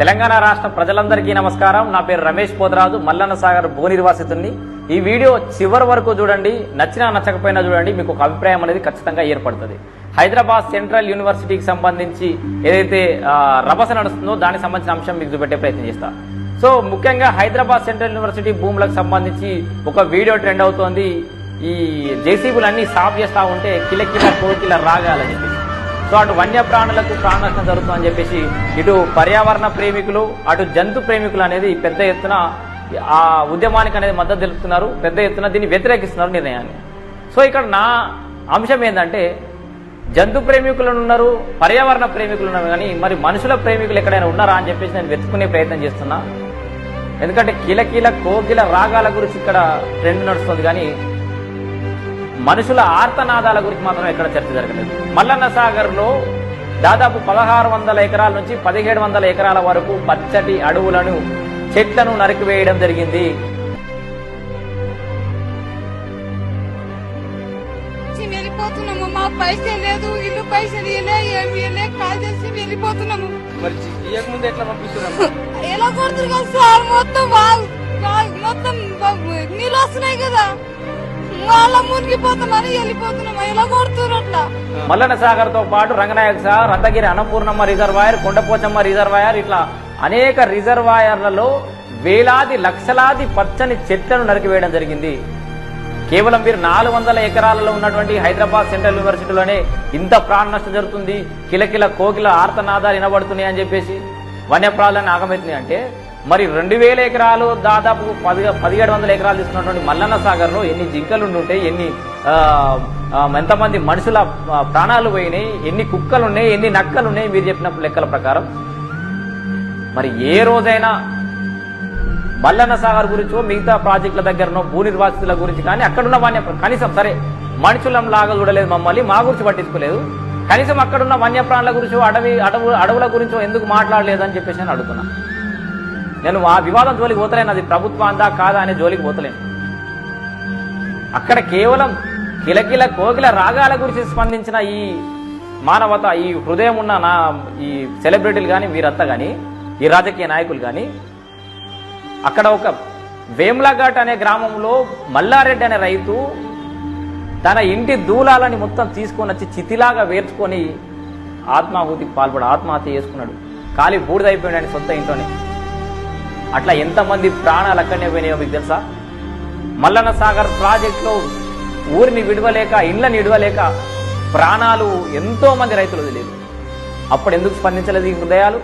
తెలంగాణ రాష్ట్ర ప్రజలందరికీ నమస్కారం. నా పేరు రమేష్ పోదరాజు మల్లన్న సాగర్ భూ ఈ వీడియో చివరి వరకు చూడండి నచ్చినా నచ్చకపోయినా చూడండి మీకు ఒక అభిప్రాయం అనేది ఖచ్చితంగా ఏర్పడుతుంది. హైదరాబాద్ సెంట్రల్ యూనివర్సిటీకి సంబంధించి ఏదైతే రభస నడుస్తుందో దానికి సంబంధించిన అంశం మీకు చూపెట్టే ప్రయత్నం చేస్తా. సో ముఖ్యంగా హైదరాబాద్ సెంట్రల్ యూనివర్సిటీ భూములకు సంబంధించి ఒక వీడియో ట్రెండ్ అవుతోంది. ఈ జేసీబీలన్నీ సాఫ్ చేస్తా ఉంటే కిలకిల కోకిల రాగాలని చెప్పి సో అటు వన్యప్రాణులకు ప్రాణ నష్టం జరుగుతుందని చెప్పేసి ఇటు పర్యావరణ ప్రేమికులు అటు జంతు ప్రేమికులు అనేది పెద్ద ఎత్తున ఆ ఉద్యమానికి అనేది మద్దతు తెలుపుతున్నారు పెద్ద ఎత్తున దీన్ని వ్యతిరేకిస్తున్నారు నిర్ణయాన్ని. సో ఇక్కడ నా అంశం ఏంటంటే జంతు ప్రేమికులు ఉన్నారు పర్యావరణ ప్రేమికులు ఉన్నారు కానీ మరి మనుషుల ప్రేమికులు ఎక్కడైనా ఉన్నారా అని చెప్పేసి నేను వెతుకునే ప్రయత్నం చేస్తున్నా. ఎందుకంటే కీలకీల కోకిల రాగాల గురించి ఇక్కడ ట్రెండ్ నడుస్తుంది కానీ మనుషుల ఆర్తనాదాల గురించి మాత్రం ఎక్కడ చర్చ జరగలేదు. మల్లన్న సాగర్లో దాదాపు పదహారు వందల ఎకరాల నుంచి పదిహేడు వందల ఎకరాల వరకు పచ్చటి అడవులను చెట్లను నరికివేయడం జరిగింది. వెళ్ళిపోతున్నాము. మా పైసలు లేదు ఇల్లు పైసలు ఇలే ఏమి ఇలే కాల్ చేసి వెళ్ళిపోతున్నాము. మరి ఇయ్యక ముందు ఎట్లా పంపిస్తున్నాం ఎలా సార్? మొత్తం మొత్తం నీళ్ళు వస్తున్నాయి కదా. వాళ్ళ మునిగిపోతున్నాను సాగర్తో పాటు రంగనాయక సాగర్ రతగిరి అన్నపూర్ణమ్మ రిజర్వాయర్ కొండపోచమ్మ రిజర్వాయర్ ఇట్లా అనేక రిజర్వాయర్లలో వేలాది లక్షలాది పచ్చని చెట్లను నరికివేయడం జరిగింది. కేవలం మీరు నాలుగు వందల ఎకరాలలో ఉన్నటువంటి హైదరాబాద్ సెంట్రల్ యూనివర్సిటీలోనే ఇంత ప్రాణ నష్టం జరుగుతుంది. కిలకిల కోకిల ఆర్తనాదాలు వినబడుతున్నాయి అని చెప్పేసి వన్యప్రాణులను ఆగమవుతున్నాయి అంటే మరి రెండు వేల ఎకరాలు దాదాపు పది పదిహేడు వందల ఎకరాలు తీసుకున్నటువంటి మల్లన్న సాగర్లో ఎన్ని జింకలు ఉండుంటే ఎన్ని ఎంతమంది మనుషుల ప్రాణాలు పోయినాయి ఎన్ని కుక్కలు ఉన్నాయి ఎన్ని నక్కలు ఉన్నాయి మీరు చెప్పిన లెక్కల ప్రకారం. మరి ఏ రోజైనా మల్లన్న సాగర్ గురించో మిగతా ప్రాజెక్టుల దగ్గరనో భూ నిర్వాసితుల గురించి కానీ అక్కడున్న వన్య కనీసం సరే మనుషులం లాగా చూడలేదు మమ్మల్ని మా గురించి పట్టించుకోలేదు. కనీసం అక్కడున్న వన్యప్రాణుల గురించో అడవి అడవు అడవుల గురించో ఎందుకు మాట్లాడలేదు అని చెప్పేసి నేను అడుగుతున్నాను నేను ఆ వివాదం జోలికి పోతలేను అది ప్రభుత్వాందా కాదా అనే జోలికి పోతలేను. అక్కడ కేవలం కిలకిల కోకిల రాగాల గురించి స్పందించిన ఈ మానవత ఈ హృదయం ఉన్న నా ఈ సెలబ్రిటీలు కానీ వీరంతా కానీ ఈ రాజకీయ నాయకులు కానీ అక్కడ ఒక వేమ్లాఘాట్ అనే గ్రామంలో మల్లారెడ్డి అనే రైతు తన ఇంటి దూలాలని మొత్తం తీసుకొని వచ్చి చితిలాగా వేర్చుకొని ఆత్మాహుతికి పాల్పడు ఆత్మహత్య చేసుకున్నాడు. ఖాళీ బూడిదైపోయాడు ఆయన సొంత ఇంట్లోనే. అట్లా ఎంతమంది ప్రాణాలు అక్కడనే పోయినాయో మీకు తెలుసా? మల్లన్న సాగర్ ప్రాజెక్టులో ఊరిని విడవలేక ఇండ్లని విడవలేక ప్రాణాలు ఎంతో మంది రైతులు వదిలేదు అప్పుడు ఎందుకు స్పందించలేదు ఈ హృదయాలు?